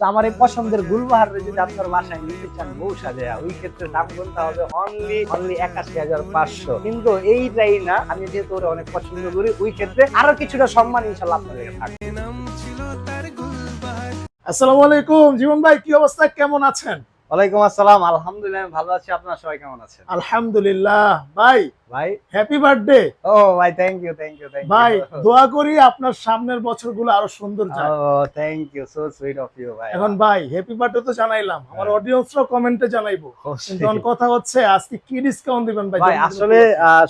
তো আমার এই পছন্দের গুলবাহার যদি আপনার বাসায় নিতে চান বউ সাজা ওই ক্ষেত্রে দাম গুনতে হবে অনলি অনলি একাশি হাজার পাঁচশো। কিন্তু এইটাই না আমি যেহেতু ওরা অনেক পছন্দ করি ওই ক্ষেত্রে আরও কিছুটা সম্মান ইনশাল্লাহ আপনাদের থাকবে। আসসালামু আলাইকুম। জীবন ভাই কি অবস্থা? কেমন আছেন? ওয়ালাইকুম আসসালাম আলহামদুলিল্লাহ আমি ভালো আছি। আপনারা সবাই কেমন আছেন? আলহামদুলিল্লাহ। ভাই ভাই? হ্যাপি বার্থডে ও ভাই thank you thank you thank ভাই দোয়া করি আপনার সামনের বছরগুলো আরও সুন্দর যায়। ও thank you so sweet of you ভাই। এখন ভাই হ্যাপি বার্থডে তো জানাইলাম। আমার হ্যাঁ। অডিয়েন্সরাও কমেন্টে জানাইবো। কিন্তু এখন কথা হচ্ছে আজকে কি ডিসকাউন্ট দিবেন ভাই? ভাই আসলে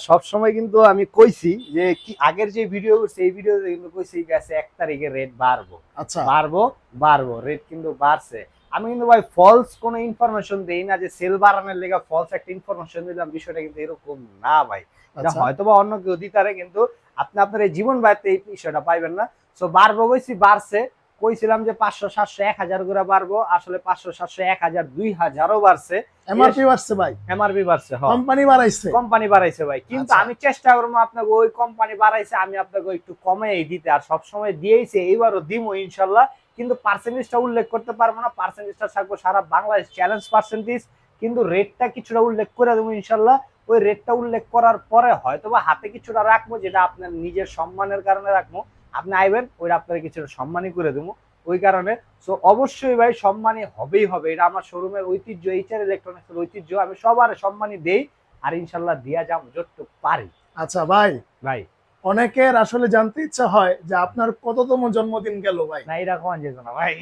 সব সময় কিন্তু আমি কইছি যে কি আগের যে ভিডিও এই ভিডিওতে কিন্তু কইছি গেছে এক তারিখে রেট বাড়বো। আচ্ছা। বাড়বো বাড়বো রেট কিন্তু বাড়ছে। আমি কিন্তু ভাই ফলস কোনো ইনফরমেশন দেই না যে সেল বাড়ানোর লেগে ফলস একটা ইনফরমেশন দিলাম বিষয়টা কিন্তু এরকম না ভাই। এটা আচ্ছা। হয়তো বা অন্য কেউ দিতারে কিন্তু আপনি আপনার এই জীবন বাড়তে এই বিষয়টা পাইবেন না। সো বাড়বো কইছি বাড়ছে। কইছিলাম যে পাঁচশো সাতশো এক হাজার করে বাড়বো। আসলে পাঁচশো সাতশো এক হাজার দুই হাজারও বাড়ছে। এমআরপি বাড়ছে ভাই। এমআরপি বাড়ছে হ্যাঁ কোম্পানি বাড়াইছে। কোম্পানি বাড়াইছে ভাই। কিন্তু আচ্ছা। আমি চেষ্টা করব আপনাকে ওই কোম্পানি বাড়াইছে আমি আপনাকে একটু কমে দিতে। আর সবসময় দিয়েইছে এইবারও দিমো ইনশাল্লাহ। কিন্তু পার্সেন্টেজটা উল্লেখ করতে পারব না। পার্সেন্টেজটা থাকব সারা বাংলাদেশ। চ্যালেঞ্জ পার্সেন্টেজ কিন্তু রেটটা কিছুটা উল্লেখ করে দেবো ইনশাল্লাহ। ওই রেটটা উল্লেখ করার পরে হয়তো বা হাতে কিছুটা রাখব যেটা আপনার নিজের সম্মানের কারণে রাখব। আপনি আইবেন ওইটা আপনার কিছুটা সম্মানই করে দেবো। ওই কারণে সো অবশ্যই ভাই সম্মানী হবেই হবে। এটা আমার শোরুমের ঐতিহ্য এইচআর ইলেকট্রনিক্সের ঐতিহ্য। আমি সবার সম্মানই দেই আর ইনশাল্লাহ দিয়া যাব যতটুকু পারি। আচ্ছা ভাই। ভাই। অনেকের আসলে জানতে ইচ্ছা হয় যে আপনার কততম জন্মদিন গেল ভাই? না এটা কখন যেত না ভাই?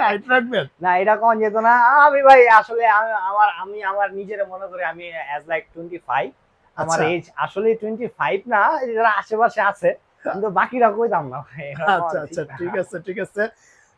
হাইট রাখবেন? না এটা কখন যেত না? আমি ভাই আসলে আমি- আমার আমি আমার নিজের মনে করি আমি অ্যাজ লাইক টোয়েন্টি ফাইভ আমার আচ্ছা। এজ আসলে টোয়েন্টি ফাইভ না যারা আশেপাশে আছে কিন্তু বাকিরা কইতাম না ভাই আচ্ছা আচ্ছা ঠিক ঠিক আছে ঠিক আছে।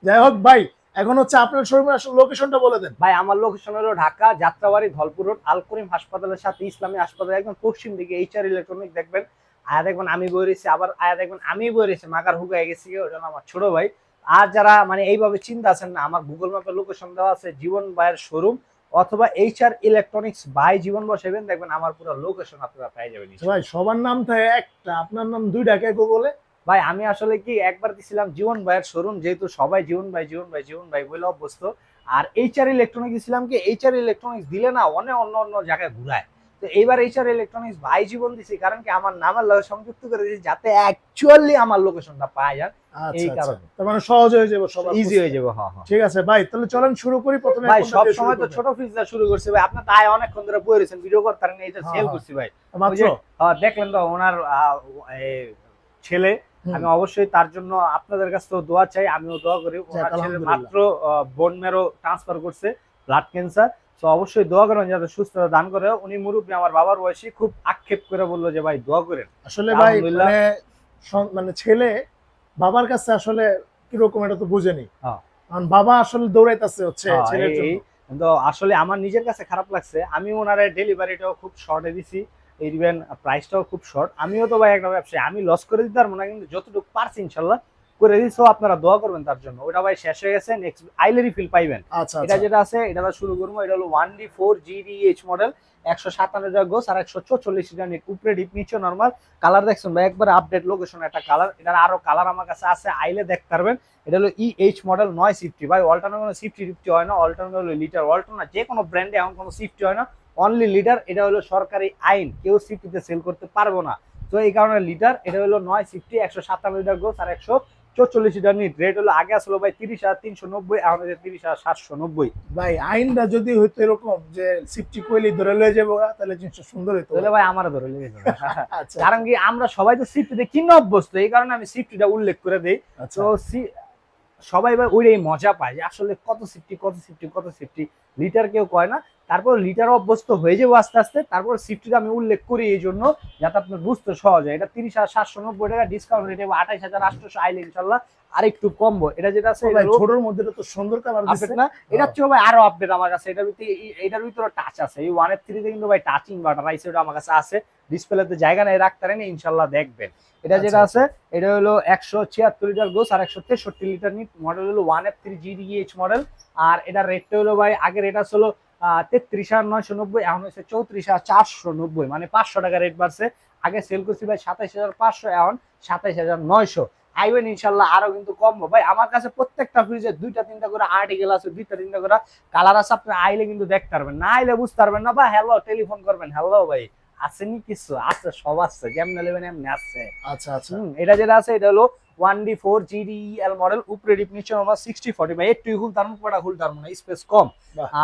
যাই হোক ভাই এখন হচ্ছে আপনার শোরুমের আসলে লোকেশনটা বলে দেন। ভাই আমার লোকেশন হলো ঢাকা যাত্রাবাড়ি ধলপুর রোড আল করিম হাসপাতালের সাথে ইসলামী হাসপাতাল একদম পশ্চিম দিকে এইচআর ইলেকট্রনিক দেখবেন। আয়া দেখবেন আমি বই রয়েছি আবার আয়া দেখবেন আমি বই রয়েছি মাকার হুগায় গেছি ওটা আমার ছোট ভাই। আর যারা মানে এইভাবে চিন্তা আছেন না আমার গুগল ম্যাপে লোকেশন দেওয়া আছে জীবন ভাইয়ের শোরুম অথবা এইচআর ইলেকট্রনিক্স বাই জীবন বসাবেন দেখবেন আমার পুরো লোকেশন আপনারা পেয়ে যাবেন আচ্ছা ভাই সবার নাম থাকে একটা আপনার নাম দুইটা কে বলে ভাই আমি আসলে কি একবার দিছিলাম জীবন ভাইয়ের শোরুম যেহেতু সবাই জীবন ভাই জীবন ভাই জীবন ভাই বলে অভ্যস্ত। আর এইচ আর ইলেকট্রনিক্স দিছিলাম কি এইচ আর ইলেকট্রনিক্স দিলে না অনেক অন্য অন্য জায়গায় ঘুরায়। তো এইবার এইচআর ইলেকট্রনিক্স ভাই জীবন দিছি কারণ কি আমার নামের লগে সংযুক্ত করে দিয়েছি যাতে অ্যাকচুয়ালি আমার লোকেশনটা পাওয়া যায় আচ্ছা এই আচ্ছা। কারণে। তার মানে সহজ হয়ে যাবে সবার ইজি হয়ে যাবে হ্যাঁ হ্যাঁ। ঠিক আছে ভাই তাহলে চলেন শুরু করি প্রথমে ভাই সব সময় তো? ছোট ফ্রিজটা শুরু করছি ভাই। আপনার তাই অনেকক্ষণ ধরে বই রয়েছেন ভিডিও করতে পারেন এইটা হ্যাঁ, সেল হ্যাঁ। করছি ভাই। মাত্র? যে, দেখলেন তো ওনার ছেলে আমি অবশ্যই তার জন্য আপনাদের কাছ থেকে দোয়া চাই আমিও দোয়া করি। ওনার ছেলে মাত্র বোন মেরো ট্রান্সফার করছে ব্লাড ক্যান্সার তো অবশ্যই দোয়া করেন যাতে সুস্থতা দান করে। উনি মুরব্বী আমার বাবার বয়সী খুব আক্ষেপ করে বলল যে ভাই দোয়া করেন। আসলে ভাই মানে মানে ছেলে বাবার কাছে আসলে কীরকম এটা তো বুঝেনি। হ্যাঁ। কারণ বাবা আসলে দৌড়াইতেছে হচ্ছে হ্যাঁ, ছেলের জন্য। তো আসলে আমার নিজের কাছে খারাপ লাগছে। আমি ওনার ডেলিভারিটাও খুব শর্টে দিছি। ইভেন প্রাইসটাও খুব শর্ট আমিও তো ভাই একটা ব্যবসায়ী। আমি লস করে দিতে পারব না কিন্তু যতটুকু পারছি ইনশাল্লাহ করে দিই so আপনারা দোয়া করবেন তার জন্য। ওটা ভাই শেষ হয়ে গেছে নেক্সট আইলেরি ফিল পাইবেন। আচ্ছা এটা আচ্ছা। যেটা আছে এটা তো শুরু করব এটা হলো one D four GDH model একশো সাতান্ন হাজার গোস আর একশো চল্লিশ নিট উপরে ডিপ নিচে নর্মাল কালার দেখছেন ভাই একবার আপডেট লোকেশন একটা কালার এটার আরও কালার আমার কাছে আছে আইলে দেখতে পারবেন। এটা হলো ই এইচ মডেল নয় সিফটি ভাই অল্টানো কোনো সিফটি টিফটি হয় না অল্টানো হলো লিটার অল্টানো না যে কোনো ব্র্যান্ডে এমন কোনো সিফটি হয় না অনলি লিটার এটা হলো সরকারি আইন কেউ সিফটিতে সেল করতে পারব না। তো এই কারণে লিটার এটা হলো নয় সিফটি একশো সাতান্ন লিটার গোস আর একশো চল্লিশ লিটার নিট রেট হলো আগে আসলো ভাই তিরিশ হাজার তিনশো নব্বই এখন হচ্ছে তিরিশ হাজার সাতশো নব্বই। ভাই আইনটা যদি হইতো এরকম যে সিফটি কইলি ধরে লয়ে যাব তাহলে জিনিসটা সুন্দর হইতো। তাহলে ভাই আমারও ধরে লেগে যাবে। আচ্ছা। কারণ কি আমরা সবাই তো সিফটিতে কিনে অভ্যস্ত এই কারণে আমি সিফটিটা উল্লেখ করে দিই। আচ্ছা। তো সবাই ভাই ওইটাই মজা পায় যে আসলে কত সিফটি কত সিফটি কত সিফটি লিটার কেউ কয় না তারপর লিটার অভ্যস্ত হয়ে যাব আস্তে আস্তে তারপর সিফটিটা আমি উল্লেখ করি এই জন্য যাতে আপনার বুঝতে সহজ হয়। এটা তিরিশ হাজার সাতশো নব্বই টাকা ডিসকাউন্ট রেটে আঠাইশ হাজার আটশোশো আইলে ইনশাল্লাহ আর একটু কমবো। এটা যেটা আছে এটা হলো- ছোটর মধ্যে তো সুন্দর কালার আপডেট না? এটা হচ্ছে ভাই আরও আপডেট আমার কাছে। এটার ভিতরে এটার ভিতরে টাচ আছে। এই ওয়ানের থ্রিতে কিন্তু ভাই টাচিং বাটার আইসে ওটা আমার কাছে আছে। ডিসপ্লেতে জায়গা নেই রাখতে পারেন ইনশাল্লাহ দেখবেন। এটা যেটা আচ্ছা, আছে এটা হলো একশো ছিয়াত্তর লিটার গোস আর একশো তেষট্টি লিটার নিট। মডেল হলো one F three GDH model আর এটার রেটটা হলো ভাই আগে রেট আসলো তেত্রিশ হাজার নয়শো নব্বই এখন হচ্ছে চৌত্রিশ হাজার চারশো নব্বই। মানে পাঁচশো টাকা রেট বাড়ছে। আগে সেল করছি ভাই সাতাইশ হাজার পাঁচশো এখন সাতাইশ হাজার নয়শো। আইবেন ইনশাল্লাহ আরও কিন্তু কমবো ভাই আমার কাছে প্রত্যেকটা ফ্রিজে দুইটা তিনটা করে আর্টিকেল আছে দুইটা তিনটা করে কালার আছে আপনি আইলে কিন্তু দেখতে পারবেন। না আইলে বুঝতে পারবেন না বা হ্যালো টেলিফোন করবেন। হ্যালো ভাই আসেনি কিছু? আছে সব আছে। যেমন নেবেন এমনি আছে। আচ্ছা আচ্ছা। এটা যেটা আছে এটা হলো one D four GDL model উপরে নিচে আমার সিক্সটি ফর্টি ভাই একটু হুল তার পড়া হুল তার মানে স্পেস কম।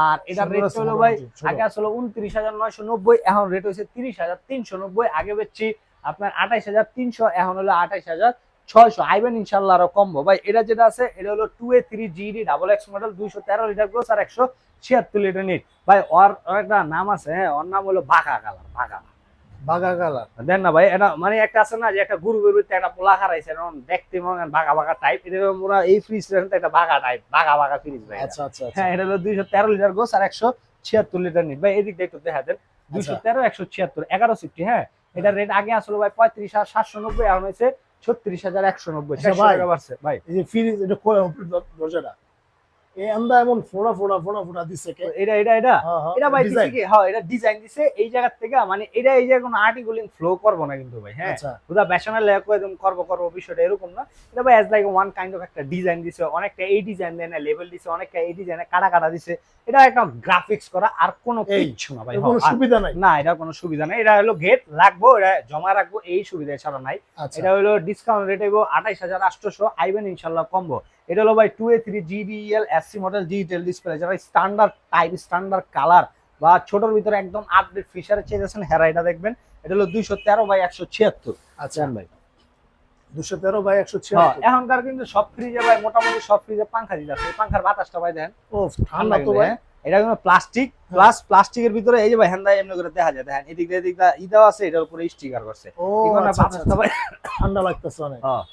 আর এটার রেট হলো ভাই আগে আসলে উনত্রিশ হাজার নয়শো নব্বই এখন রেট হয়েছে তিরিশ হাজার তিনশো নব্বই আগে বেচছি আপনার আঠাইশ হাজার তিনশো এখন হলো আঠাইশ হাজার ছয়শো। আইবেন ইনশাল্লাহ আরও কমবো। ভাই এটা যেটা আছে এটা হলো two A three GD double X model দুইশো তেরো লিটার গ্রোস আর একশো ছিয়াত্তর লিটার নিট ভাই ওর একটা নাম আছে হ্যাঁ ওর নাম হলো বাঘা কালার বাঘা। বাগা কালার। দেন না ভাই এটা মানে একটা আছে না যে একটা গুরু বেরোতে একটা পোলা খারাইছে এরকম দেখতে মনে হয় বাঘা বাঘা টাইপ এটা মোরা এই ফ্রিজ একটা বাঘা টাইপ বাঘা বাঘা ফ্রিজ ভাই আচ্ছা আচ্ছা আচ্ছা। হ্যাঁ এটা হলো দুইশো তেরো লিটার গোস আর একশো ছিয়াত্তর লিটার নিট। ভাই এদিক একটু দেখা দেন। দুইশো আচ্ছা। তেরো একশো ছিয়াত্তর এগারো সিফটি হ্যাঁ? এটার রেট আগে আসলো ভাই পঁয়ত্রিশ হাজার সাতশো নব্বই এখন হয়েছে ছত্রিশ হাজার একশো নব্বই আচ্ছা ভাই। এই যে ফ্রিজ এটা দরজাটা। এই আমরা এমন ফোড়া ফোড়া ফোড়া ফোড়া দিচ্ছে কে? এটা এটা এটা? হ্যাঁ, হ্যাঁ, এটা ভাই দিছে কি? হ্যাঁ এটা ডিজাইন দিছে। এই জায়গা থেকে মানে এটা এই জায়গায় কোনো আর্টিকুলিং ফ্লো করব না কিন্তু ভাই হ্যাঁ? আচ্ছা। পুরা বেসনের লেখ একদম করব করব বিষয়টা এরকম না। এটা ভাই as like one kind of একটা ডিজাইন দিছে অনেকটা এই ডিজাইন দেয় না লেভেল দিছে অনেকটা এই ডিজাইনে কাটা কাটা দিছে। এটা একটা গ্রাফিক্স করা আর কোনো কিচ্ছু না ভাই কোনো হ্যাঁ, সুবিধা নাই? না এটা কোনো সুবিধা নাই। এটা হলো গেট লাগবো এটা জমা রাখব এই সুবিধা ছাড়া নাই। আচ্ছা। এটা হলো ডিসকাউন্ট রেট হইব আঠাইশ হাজার আটশোশো আইবেন ইনশাল্লাহ কমবো। এটা হলো ভাই two A three GDL SC model digital display যারা স্ট্যান্ডার্ড টাইপ স্ট্যান্ডার্ড কালার বা ছোটর ভিতরে একদম আপডেট ফিচারে চেয়েছেন হেরা এটা দেখবেন এটা হলো দুইশো তেরো বাই একশো ছিয়াত্তর আচ্ছা। ভাই? দুশো তেরো বাই একশো হ্যাঁ, ছিয়াত্তর এখনকার কিন্তু সব ফ্রিজে ভাই মোটামুটি সব ফ্রিজে পাঙ্খা দিতে আছে। পাঙ্খার বাতাসটা ভাই দেখেন। ও ঠান্ডা তো ভাই। হ্যাঁ। এটা কিন্তু প্লাস্টিক প্লাস প্লাস্টিকের ভিতরে এই যে ভাই হ্যান্ডা এমনি করে দেখা যায়। দেখেন এদিক দিয়ে এদিক দিয়ে ই আছে এটার উপরে স্টিকার করছে। ও আচ্ছা, আচ্ছা, ভাই ঠান্ডা লাগতেছে অনেক। হ্যাঁ।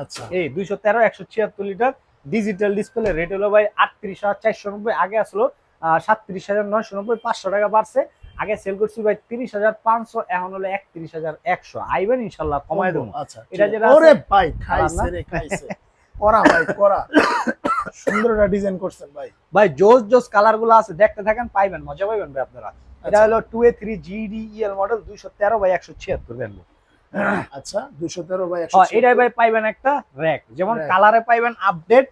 আচ্ছা। এই দুইশো তেরো একশো ছিয়াত্তর লিটার ডিজিটাল ডিসপ্লে রেট হলো ভাই আটত্রিশ হাজার চারশো নব্বই। আগে আসলো সাতত্রিশ হাজার নয়শো নব্বই পাঁচশো টাকা বাড়ছে। আগে সেল করছি ভাই তিরিশ হাজার পাঁচশো এখন হলো একত্রিশ হাজার একশো। আইবেন ইনশাল্লাহ কমাই দেবো। আচ্ছা এটা যেটা ভাই খাইছে রে খাইছে। করা ভাই করা। সুন্দর একটা ডিজাইন করছেন ভাই। ভাই জোস জোস কালারগুলো আছে দেখতে থাকেন পাইবেন মজা পাইবেন ভাই আপনারা। এটা আচ্ছা। হলো two A three GDL model দুইশো তেরো বাই একশো ছিয়াত্তর দেখব আচ্ছা দুশো তেরো বাই একশো হ্যাঁ, এটাই ভাই পাইবেন একটা র্যাক যেমন কালারে পাইবেন আপডেট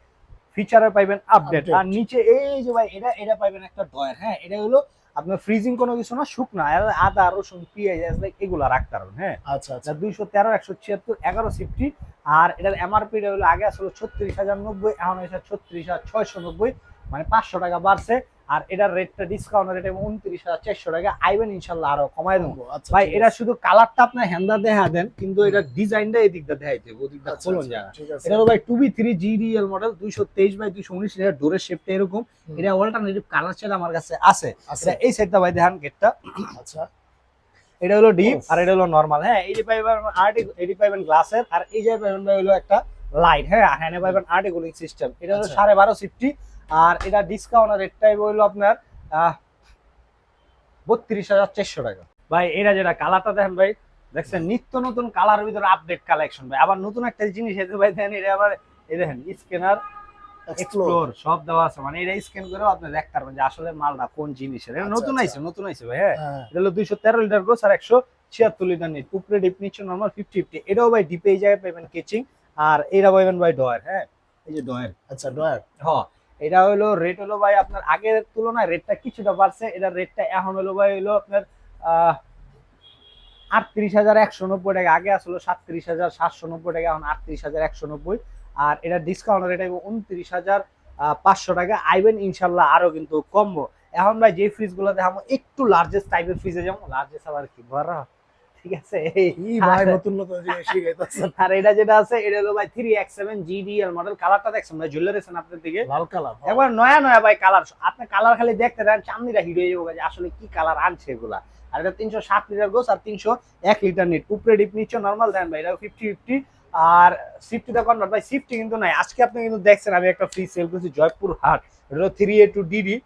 ফিচারে পাইবেন আপডেট আর নিচে এই যে ভাই এটা এটা পাইবেন একটা ডয়ার হ্যাঁ? এটা হলো আপনার ফ্রিজিং কোনো কিছু না শুকনা আদা রসুন পেঁয়াজ লাইক এগুলা রাখতে পারবেন হ্যাঁ? আচ্ছা আচ্ছা। দুইশো তেরো একশো ছিয়াত্তর এগারো সিফটি আর এটার এমআরপি হলো আগে আসলে ছত্রিশ হাজার নব্বই এখন হয়েছে ছত্রিশ হাজার ছয়শো নব্বই মানে পাঁচশো টাকা বাড়ছে। আর এটার রেটটা ডিসকাউন্ট রেট এবং উনত্রিশ হাজার চারশো টাকা আইবেন ইনশাল্লাহ আরও কমাই দেবো আচ্ছা ভাই এটা শুধু কালারটা আপনার হ্যান্ডা দেখা দেন কিন্তু এটা ডিজাইনটা এই দিকটা দেখাইতে হবে ওদিকটা আচ্ছা, খোলন আচ্ছা, যায় না ঠিক আছে এটা ভাই two B three GDL model দুইশো তেইশ বাই দুইশো উনিশ এটা ডোরের শেপটা এরকম এটা অল্টারনেটিভ কালার সেট আমার কাছে আছে আচ্ছা এটা এই সাইডটা ভাই দেখান গেটটা আচ্ছা এটা হলো ডিপ আর এটা হলো নর্মাল হ্যাঁ এইটি পাইবেন আর্টি এইটি পাইবেন গ্লাসের আর এই যে পাইবেন ভাই হলো একটা লাইট হ্যাঁ হ্যাঁ পাইবেন আর্টিকুলিং সিস্টেম এটা হলো আচ্ছা। সাড়ে বারো সিফটি আর এটা ডিসকাউন্ট রেটটাই হলো আপনার বত্রিশ হাজার চারশো টাকা। ভাই এটা যেটা কালারটা দেখেন ভাই দেখছেন নিত্য নতুন কালারের ভিতরে আপডেট কালেকশন ভাই। আবার নতুন একটা জিনিস এসে ভাই দেখেন এটা আবার এই দেখেন স্ক্যানার এক্সপ্লোর সব দেওয়া আছে। মানে এটা স্ক্যান করেও আপনি দেখতে পারবেন যে আসলে মালটা কোন জিনিসের। এটা আচ্ছা, নতুন আচ্ছা। আইছে নতুন আইছে ভাই হ্যাঁ। হ্যাঁ। এটা হলো দুইশো তেরো লিটার গ্রোস আর একশো ছিয়াত্তর লিটার নিট উপরে ডিপ নিচ্ছে নর্মাল ফিফটি ফিফটি এটাও ভাই ডিপে এই জায়গায় পাইবেন কেচিং আর এটা পাইবেন ভাই ডয়ার হ্যাঁ। এই যে ডয়ার আচ্ছা ডয়ার হ্যাঁ এটা হলো রেট হলো ভাই আপনার আগের তুলনায় রেটটা কিছুটা বাড়ছে। এটার রেটটা এখন হলো ভাই হলো আপনার আটত্রিশ হাজার একশো নব্বই টাকা। আগে আসলো সাতত্রিশ হাজার সাতশো নব্বই টাকা, এখন আটত্রিশ হাজার একশো নব্বই। আর এটা ডিসকাউন্ট রেট উনত্রিশ হাজার পাঁচশো টাকা। আইবেন ইনশাল্লাহ আরও কিন্তু কমবো। এখন ভাই যে ফ্রিজগুলো দেখাবো একটু লার্জেস্ট টাইপের ফ্রিজে যেমন লার্জেস্ট আবার কি বড়? ঠিক আছে? ই ভাই নতুন নতুন জিনিস শিখাইতেছেন। আর এটা যেটা আছে এটা হলো ভাই three X seven GDL model কালারটা দেখছেন ভাই ঝুলে রেখেছেন আপনার দিকে? লাল কালার একবার নয়া নয়া ভাই কালার আপনি কালার খালি দেখতে চামড়িটা হিট হয়ে যাব যে আসলে কি কালার আনছে এগুলা। আর এটা তিনশো সাত লিটার গোস আর তিনশো এক লিটার নিট উপরে ডিপ নিচ্ছে নর্মাল দেন ভাই এটা ফিফটি ফিফটি আর সিফটিটা কনভার্ট ভাই সিফটি কিন্তু নাই। আজকে আপনি কিন্তু দেখছেন আমি একটা ফ্রি সেল করছি জয়পুর হাট এটা হলো থ্রি এ টু ডিডি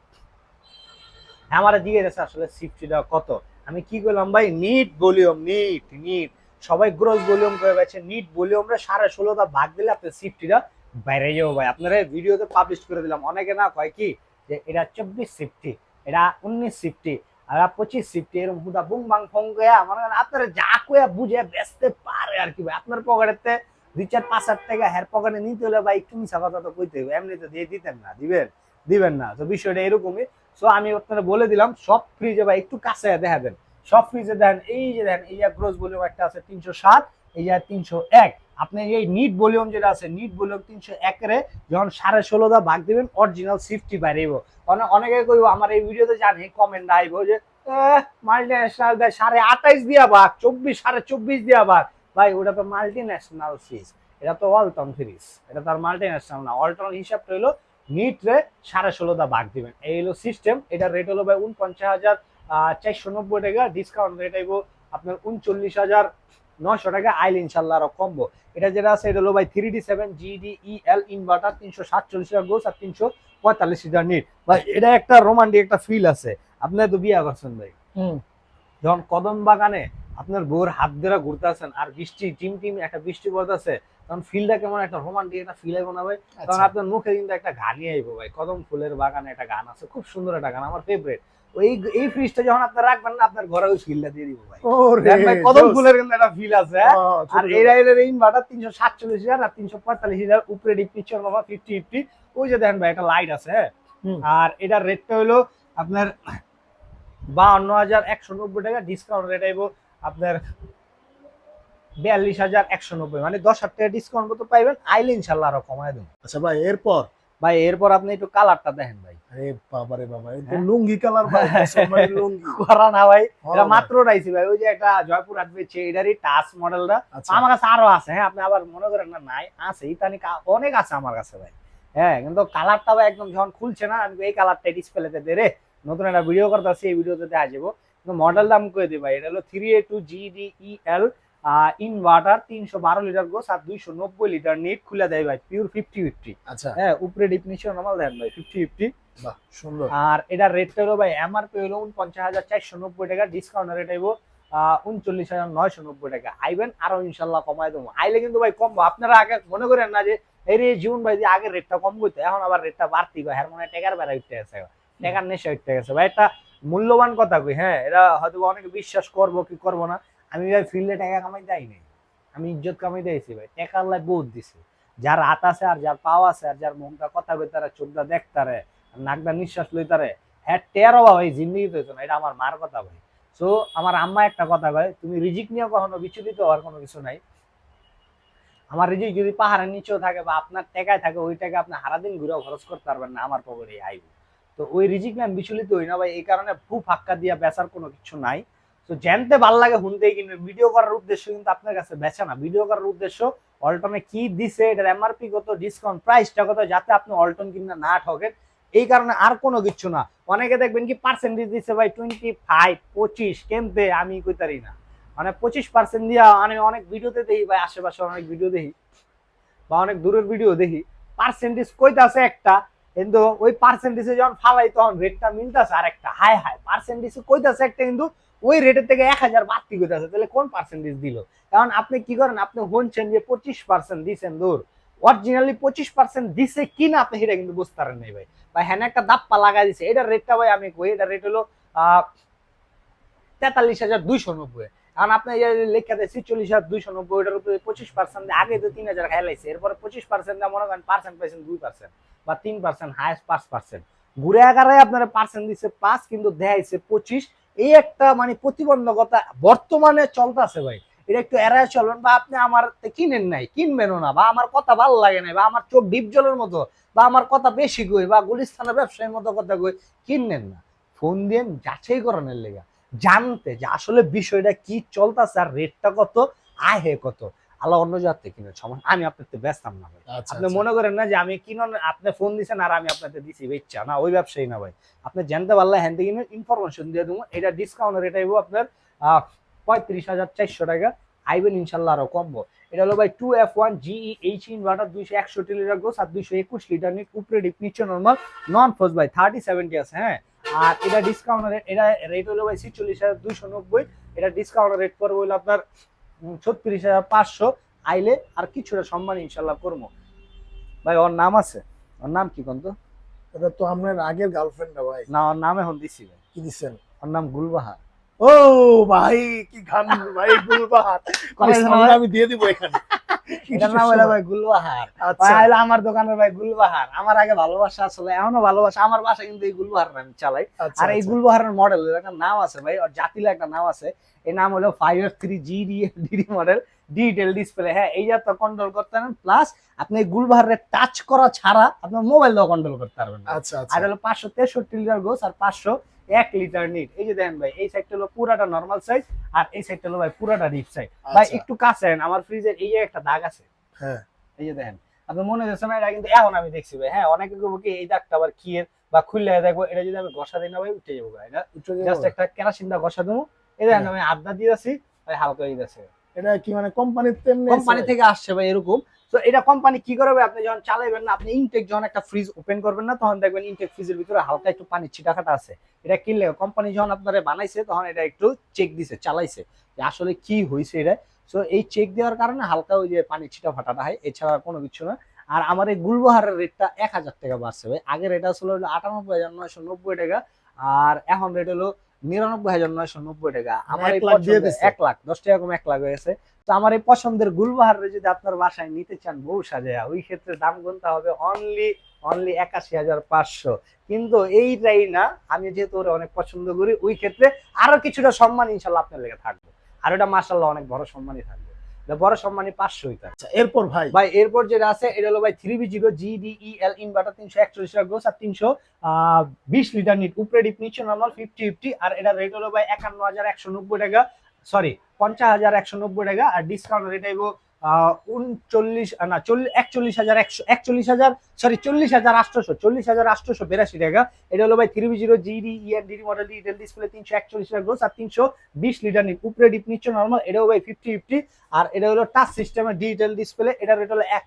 আমার দিয়ে গেছে আসলে সিফটিটা কত? আমি কি করলাম ভাই? Net volume, net net. সবাই গ্রোস ভলিউম করে পাচ্ছে নিট ভলিউমটা সাড়ে ষোলোটা ভাগ দিলে আপনার সিফটিটা বাইরে যাব ভাই। আপনারা ভিডিওতে পাবলিশ করে দিলাম। অনেকে না কয় কি যে এটা চব্বিশ সিফটি এটা উনিশ সিফটি আর পঁচিশ সিফটি এরকম হুদা বুং বাং ফং গয়া মানে আপনারা যা কয়া বুঝে বেচতে পারে আর কি ভাই। আপনার পকেটেতে দুই চার পাঁচ হাজার টাকা হেয়ার পকেটে নিতে হলে ভাই একটু মিশা কথা তো কইতে হবে এমনি তো দিয়ে দিতেন না, দিবেন দিবেন না। তো বিষয়টা এরকমই। সো আমি আপনারা বলে দিলাম, সব ফ্রিজে ভাই একটু কাছে দেখা দেন সব ফ্রিজে দেন এই যে দেখেন, এই গ্রোস ভলিউম একটা আছে তিনশো সাত, এই যে তিনশো এক। আপনি এই নিট ভলিউম যেটা আছে নিট ভলিউম তিনশো একেরে যখন সাড়ে ষোলো দা ভাগ দিবেন অরিজিনাল সিফটি অনেক অনেকে কইব, আমার এই ভিডিওতে জানি কমেন্ট আইব যে মাল্টি ন্যাশনাল দেয় সাড়ে আঠাইশ দিয়া ভাগ, চব্বিশ, সাড়ে চব্বিশ দিয়া ভাগ। ভাই, ওটা তো মাল্টি ন্যাশনাল ফ্রিজ এটা তো অলটন ফ্রিজ এটা তো আর মাল্টি ন্যাশনাল না। অলটন হিসাবটা হলো নিট রে সাড়ে ষোলো দা ভাগ দিবেন। এই হলো সিস্টেম এটা রেট হলো ভাই উনপঞ্চাশ হাজার চারশো নব্বই টাকা ডিসকাউন্ট রেট আইব আপনার উনচল্লিশ হাজার নয়শো টাকা আইল ইনশাল্লাহ আরও কমবো। এটা যেটা আছে এটা হলো ভাই three D seven GD EL inverter তিনশো সাতচল্লিশ টাকা গোস আর তিনশো পঁয়তাল্লিশ লিটার নিট। ভাই এটা একটা রোমান্টিক একটা ফিল আছে। আপনার তো বিয়া করছেন ভাই। হুম। যখন কদম বাগানে আপনার বউর হাত ধরে ঘুরতে আছেন আর বৃষ্টি টিম টিম একটা বৃষ্টি পড়তেছে তখন ফিলটা কেমন একটা রোমান্টিক একটা ফিল আইব না ভাই আচ্ছা আপনার মুখে কিন্তু একটা গানই আইব ভাই। কদম ফুলের বাগানে একটা গান আছে খুব সুন্দর একটা গান আমার ফেভারিট ওই এই ফ্রিজটা যখন আপনার রাখবেন না আপনার ঘরে ওই ফিলটা দিয়ে দিব ভাই। ভাই, কদম ফুলের কিন্তু একটা ফিল আছে হ্যাঁ? আর এই রাইডের ইনভার্টার তিনশো সাতচল্লিশ হাজার আর তিনশো পঁয়তাল্লিশ হাজার উপরে ডিপ পিছন বাবা ফিফটি ফিফটি ওই যে দেখেন ভাই একটা লাইট আছে হ্যাঁ? আর এটার রেটটা হলো আপনার বাহান্ন হাজার একশো নব্বই টাকা ডিসকাউন্ট রেট আইব আপনার বিয়াল্লিশ হাজার একশো নব্বই মানে দশ হাজার টাকা ডিসকাউন্ট কত পাইবেন। আইলে ইনশাল্লাহ আরও কমায় দেবো। আচ্ছা ভাই এরপর? ভাই এরপর আপনি একটু কালারটা দেখেন ভাই। আরে বাবা রে বাবা হ্যাঁ? লুঙ্গি কালার ভাই মুসলমানি লুঙ্গি। করা না ভাই এটা মাত্র রাইছি ভাই ওই যে একটা জয়পুর হাট এটারই টাচ মডেলটা আচ্ছা। আমার কাছে আরও আছে হ্যাঁ আপনি আবার মনে করেন না নাই আছে ইতানি অনেক আছে আমার কাছে ভাই। হ্যাঁ কিন্তু কালারটা ভাই একদম যখন খুলছে না আমি এই কালারটা ডিসপ্লেতে দে রে নতুন একটা ভিডিও করতেছি এই ভিডিওতে দেখা যাব কিন্তু মডেলটা আমি কয়ে দিই ভাই এটা হলো three A two GDEL inverter তিনশো বারো লিটার গোস আর দুইশো নব্বই লিটার নিট খুলে দেয় ভাই পিওর ফিফটি ফিফটি আচ্ছা। হ্যাঁ উপরে ডিফিনিশন নর্মাল দেন ভাই ফিফটি ফিফটি সুন্দর। আর এটার রেটটা হলো ভাই এমআরপি হলো উনপঞ্চাশ হাজার চারশো নব্বই টাকা ডিসকাউন্ট রেট আইব উনচল্লিশ হাজার নয়শো নব্বই টাকা। আইবেন আরও ইনশাল্লাহ কমাই দেবো। আইলে কিন্তু ভাই কমবো। আপনারা আগে মনে করেন না যে এই রে জীবন ভাই যে আগে রেটটা কম করতে এখন আবার রেটটা বাড়তি গো হ্যার মনে হয় টেকার বেড়া উঠতে গেছে টেকার নেশা উঠতে গেছে। ভাই একটা মূল্যবান কথা কই হ্যাঁ এরা হয়তো অনেকে বিশ্বাস করব কি করব না। আমি ভাই ফিল্ডে টাকা কামাই যাই নাই। আমি ইজ্জত কামাই দিয়েছি ভাই। টেকার লাই বহুত দিছি। যার হাত আছে আর যার পাও আছে আর যার মুখটা কথা কইতারে চোখটা দেখতারে নাকটা নিঃশ্বাস লইতারে হ্যাঁ টের ভাই জিন্দগি তো না। এটা আমার মার কথা ভাই। সো আমার আম্মা একটা কথা ভাই তুমি রিজিক নিয়ে কখনো বিচলিত হওয়ার কোনো কিছু নাই। আমার রিজিক যদি পাহাড়ের নিচেও থাকে বা আপনার টাকায় থাকে, ওই টাকা আপনি সারাদিন ঘুরেও খরচ করতে পারবেন না আমার পকেটে আইব তো ওই রিজিক নিয়ে আমি বিচলিত হই না ভাই। এই কারণে ফু ফাক্কা দিয়া বেচার কোনো কিছু নাই। তো জানতে ভালো লাগে শুনতেই কিনবে ভিডিও করার উদ্দেশ্য কিন্তু আপনার কাছে বেচা না। ভিডিও করার উদ্দেশ্য অল্টনে কি দিছে, এটার এমআরপি কত ডিসকাউন্ট প্রাইসটা কত, যাতে আপনি অল্টন কিনা না ঠকেন। এই কারণে আর কোনো কিছু না। অনেকে দেখবেন কি পার্সেন্টেজ দিচ্ছে ভাই টোয়েন্টি ফাইভ পঁচিশ, কেমতে আমি কইতারি না। মানে পঁচিশ পার্সেন্ট দিয়া আমি অনেক ভিডিওতে দেখি ভাই, আশেপাশে অনেক ভিডিও দেখি, বা অনেক দূরের ভিডিও দেখি। পার্সেন্টেজ কইতাছে একটা, কিন্তু ওই পার্সেন্টেজে যখন ফালাই তখন রেটটা মিলতেছে আর একটা হাই হাই পার্সেন্টেজ কইতাছে একটা, কিন্তু ওই রেটের থেকে এক হাজার বাড়তি কইতাছে তাহলে কোন পার্সেন্টেজ দিল? কারণ আপনি কি করেন, আপনি শুনছেন যে পঁচিশ পার্সেন্ট দিচ্ছেন দূর অরিজিনালি পঁচিশ পার্সেন্ট দিছে কিনা আপনি সেটা কিন্তু বুঝতে পারেন নাই ভাই। ভাই হ্যাঁ একটা দাপ্পা লাগাই দিছে। এটার রেটটা ভাই আমি কই এটার রেট হলো তেতাল্লিশ হাজার দুইশো নব্বই। কারণ আপনি লেখা দেয় ছিচল্লিশ হাজার দুইশো নব্বই, ওটার উপরে পঁচিশ পার্সেন্ট আগে তো তিন হাজার খেলাইছে এরপরে পঁচিশ পার্সেন্ট মনে করেন পার্সেন্ট পাইছেন দুই পার্সেন্ট বা তিন পার্সেন্ট হায়েস্ট পাঁচ পার্সেন্ট ঘুরে এগারায় আপনারা পার্সেন্ট দিচ্ছে পাঁচ কিন্তু দেখাইছে পঁচিশ এই একটা মানে প্রতিবন্ধকতা বর্তমানে চলতেছে ভাই। এটা একটু এড়ায় চলবেন বা আপনি আমার কিনেন নাই, কিনবেনও না বা আমার কথা ভালো লাগে নাই বা আমার চোখ ডিপ জলের মতো বা আমার কথা বেশি কই বা গুলিস্তানের ব্যবসায়ীর মতো কথা কই কিনবেন না। ফোন দিয়ে যাচাই করানোর লেগা। জানতে যে আসলে বিষয়টা কি চলতেছে আর রেটটা কত, আয় কত। আল্লাহ অন্য জাতে কিনে সমস্যা আমি আপনার তো ব্যস্তাম না ভাই। আচ্ছা আপনি মনে করেন না যে আমি কিনন আপনি ফোন দিছেন আর আমি আপনাকে দিছি ইচ্ছা না ওই ব্যবসায়ী না ভাই। আপনি জানতে পারলে হ্যান্ড থেকে ইনফরমেশন দিয়ে দেবো এটা ডিসকাউন্ট রেট আইব আপনার পঁয়ত্রিশ হাজার চারশো টাকা। আইবেন ইনশাল্লাহ আরও কমবো। এটা হলো ভাই two F one GE H inverter দুইশো একষট্টি লিটার গোস আর দুইশো একুশ লিটার নিট উপরে ডিপ নিচে নর্মাল নন ফোর্স ভাই থার্টি সেভেন্টি আছে হ্যাঁ? আর এটা ডিসকাউন্ট রেট এটা রেট হলো ভাই ছিচল্লিশ হাজার দুইশো নব্বই এটা ডিসকাউন্ট রেট করব হলো আপনার ছত্রিশ হাজার পাঁচশো আইলে আর কিছুটা সম্মান ইনশাল্লাহ করব। ভাই ওর নাম আছে? ওর নাম কি কন্ত এটা তো আপনার আগের গার্লফ্রেন্ড না ভাই? না ওর নামে এখন দিছি ভাই। কি দিচ্ছেন? ওর নাম গুলবাহার। ও ভাই কি গান ভাই গুলবাহার। আমি দিয়ে দিব এখানে। এটার নাম হলো ভাই গুলবাহার। আচ্ছা। ভাই হলো আমার দোকানের ভাই গুলবাহার। আমার আগে ভালোবাসা আসলে এখনও ভালোবাসা আমার বাসা কিন্তু এই গুলবাহার আমি চালাই। আচ্ছা আর এই আচ্ছা। গুলবাহারের মডেল একটা নাম আছে ভাই ওর জাতিলে একটা নাম আছে। এই নাম হলো five F three G D DD model detail display হ্যাঁ এই যা তো কন্ট্রোল করতে পারেন প্লাস আপনি এই গুলবাহারের টাচ করা ছাড়া আপনার মোবাইল দিয়ে কন্ট্রোল করতে পারবেন। আচ্ছা আচ্ছা। আর হলো পাঁচশো তেষট্টি লিটার গোস আর পাঁচশো এক লিটার নিট এই যে দেখেন ভাই এই সাইডটা হলো পুরাটা নর্মাল সাইজ আর এই সাইডটা হলো ভাই পুরাটা ডিপ সাইজ ভাই আচ্ছা। একটু কাছে আমার ফ্রিজের এই যে একটা দাগ আছে। হ্যাঁ। এই যে দেখেন আপনি মনে হচ্ছে না এটা কিন্তু এখন আমি দেখছি ভাই। হ্যাঁ অনেকে করব কি এই দাগটা আবার কি এর? বা খুললে দেখব এটা যদি আমি ঘষা দিই না ভাই উঠে যাব ভাই জাস্ট একটা কেরাসিন দা ঘষা দেবো। এই দেখেন হ্যাঁ। আমি আড্ডা দিয়ে আছি ভাই হালকা হয়ে গেছে এটা কি মানে কোম্পানির কোম্পানি থেকে আসছে ভাই এরকম। তো এটা কোম্পানি কি করবে? আপনি যখন চালাবেন না আপনি ইনটেক যখন একটা ফ্রিজ ওপেন করবেন না তখন দেখবেন ইনটেক ফ্রিজের ভিতরে হালকা একটু পানির ছিটাখাটা আছে। এটা কিনলে কোম্পানি যখন আপনারা বানাইছে তখন এটা একটু চেক দিছে চালাইছে যে আসলে কি হয়েছে এটা। সো এই চেক দেওয়ার কারণে হালকা ওই যে পানির ছিটা ফাটাটা হয় এছাড়া কোনো কিছু না। আর আমার এই গুলবাহারের রেটটা এক হাজার টাকা বাড়ছে ভাই। আগের রেট আসলে হলো আটানব্বই হাজার নয়শো নব্বই টাকা আর এখন রেট হলো নিরানব্বই হাজার নয়শো নব্বই টাকা। আমার এক লাখ দশ টাকা কম এক লাখ হয়েছে তো আমার এই পছন্দের গুলবাহার যদি আপনার বাসায় নিতে চান বউ সাজায়া ওই ক্ষেত্রে দাম গুনতে হবে অনলি অনলি একাশি হাজার পাঁচশো। কিন্তু এইটাই না আমি যেহেতু ওরা অনেক পছন্দ করি ওই ক্ষেত্রে আরও কিছুটা সম্মান ইনশাল্লাহ আপনার লেগে থাকবে। আর ওটা মার্শাল্লাহ অনেক বড় সম্মানই থাকবে। বড় সম্মানই পাঁচশো আচ্ছা এরপর ভাই? ভাই এরপর যেটা আছে এটা হলো ভাই three B zero GDEL inverter তিনশো একচল্লিশ টাকা গ্রোস আর তিনশো বিশ লিটার নিট উপরে ডিপ নিচে নর্মাল ফিফটি ফিফটি আর এটা রেট হলো ভাই একান্ন হাজার একশো নব্বই টাকা। সরি পঞ্চাশ হাজার একশো নব্বই টাকা আর ডিসকাউন্ট রেট আইব উনচল্লিশ, না চল্লিশ একচল্লিশ হাজার একশো, একচল্লিশ হাজার সরি চল্লিশ হাজার আটশোশো, চল্লিশ হাজার আটশোশো বিরাশি টাকা। এটা হলো ভাই three zero GD EN DD model detail display তিনশো একচল্লিশ টাকা গ্রোস আর তিনশো বিশ লিটার নিট উপরে ডিপ নিচে নর্মাল এটাও ভাই ফিফটি ফিফটি আর এটা হলো টাচ সিস্টেমের ডিজিটাল ডিসপ্লে এটা রেট হলো এক